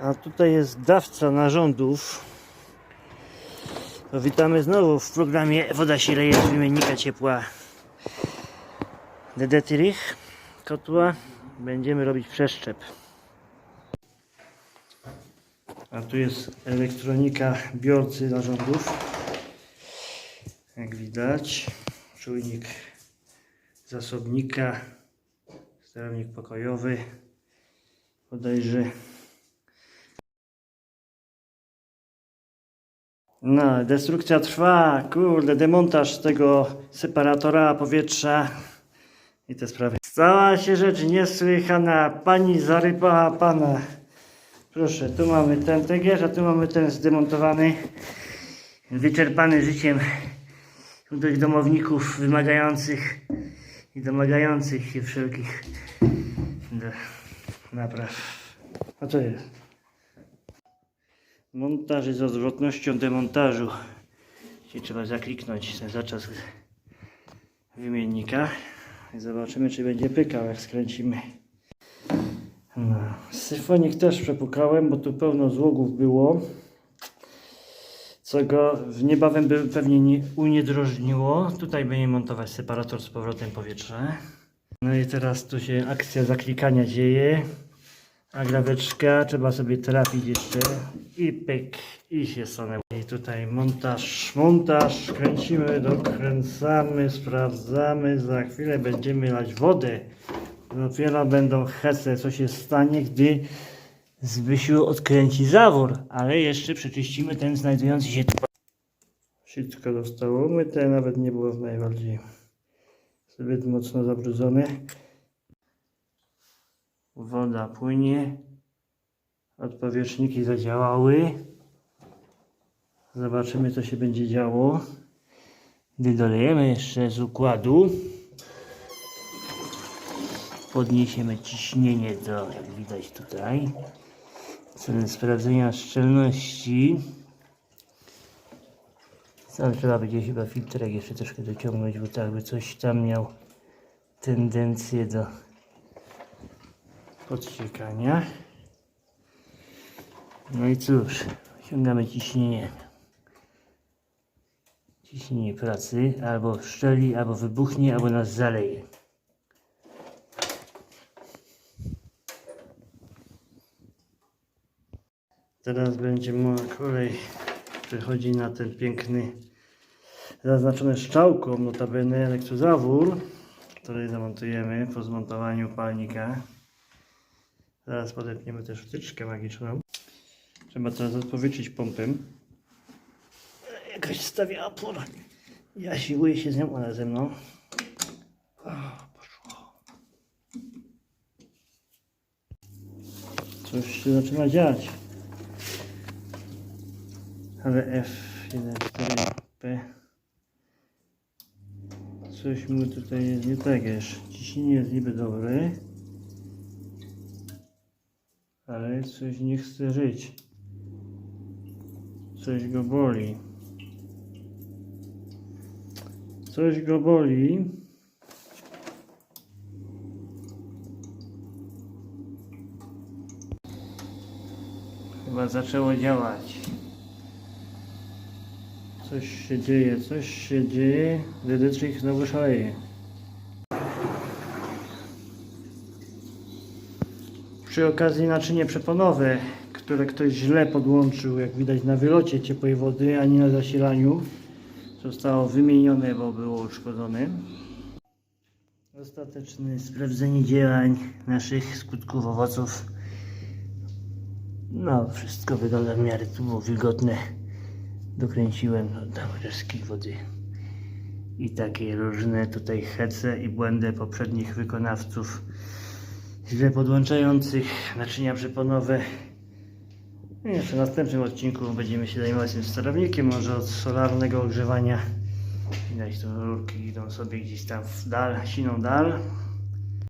A tutaj jest dawca narządów. Witamy znowu w programie Woda się leje z wymiennika ciepła Dedetrych kotła. Będziemy robić przeszczep. A tu jest elektronika biorcy narządów. Jak widać, czujnik zasobnika, sterownik pokojowy, bodajże. No, destrukcja trwa, kurde, demontaż tego separatora powietrza i te sprawy. Stała się rzecz niesłychana, pani zarypała pana. Proszę, tu mamy ten tegierz, a tu mamy ten zdemontowany, wyczerpany życiem tych domowników wymagających i domagających się wszelkich napraw. A co jest? Montaż z odwrotnością demontażu. Czyli trzeba zakliknąć ten zaczas wymiennika i zobaczymy czy będzie pykał jak skręcimy. No. Syfonik też przepukałem, bo tu pełno złogów było. Co go niebawem by pewnie nie uniedrożniło. Tutaj będzie montować separator z powrotem powietrza. No i teraz tu się akcja zaklikania dzieje. A graweczka trzeba sobie trafić jeszcze. I pyk. I się stanęło. I tutaj montaż, montaż. Kręcimy, dokręcamy, sprawdzamy. Za chwilę będziemy lać wodę. Dopiero będą hece, co się stanie, gdy Zbysiu odkręci zawór, ale jeszcze przeczyścimy ten znajdujący się tu. Wszystko zostało umyte, nawet nie było najbardziej zbyt mocno zabrudzone. Woda płynie. Odpowietrzniki zadziałały. Zobaczymy co się będzie działo. Gdy dolejemy jeszcze z układu. Podniesiemy ciśnienie do, jak widać tutaj celem sprawdzenia szczelności. Sam trzeba będzie chyba filtrek jeszcze troszkę dociągnąć, bo tak by coś tam miał tendencję do podciekania. No i cóż, osiągamy ciśnienie. Ciśnienie pracy albo szczeli, albo wybuchnie, albo nas zaleje. Teraz będzie moja kolej. Przechodzi na ten piękny, zaznaczony strzałką, notabene elektrozawór, który zamontujemy po zmontowaniu palnika. Zaraz podepniemy też wtyczkę magiczną. Trzeba teraz odpowietrzyć pompę. Jakaś stawia opór. Ja siłuję się z nią, ona ze mną. Coś się zaczyna dziać. Ale F1.4P Coś mu tutaj jest nie tak jeszcze. Ciśnienie jest niby dobre. Ale coś nie chce żyć. Coś go boli. Coś go boli. Chyba zaczęło działać. Coś się dzieje, coś się dzieje. Dedytrzyk znowu szaleje. Przy okazji naczynie przeponowe, które ktoś źle podłączył, jak widać na wylocie ciepłej wody, a nie na zasilaniu, zostało wymienione, bo było uszkodzone. Ostateczne sprawdzenie działań naszych skutków owoców. No, wszystko wygląda w miarę tu było wilgotne dokręciłem do łyżeczki wody i takie różne tutaj hece i błędy poprzednich wykonawców źle podłączających naczynia przeponowe I jeszcze w następnym odcinku będziemy się zajmować tym sterownikiem może od solarnego ogrzewania. Widać tu rurki idą sobie gdzieś tam w dal, siną dal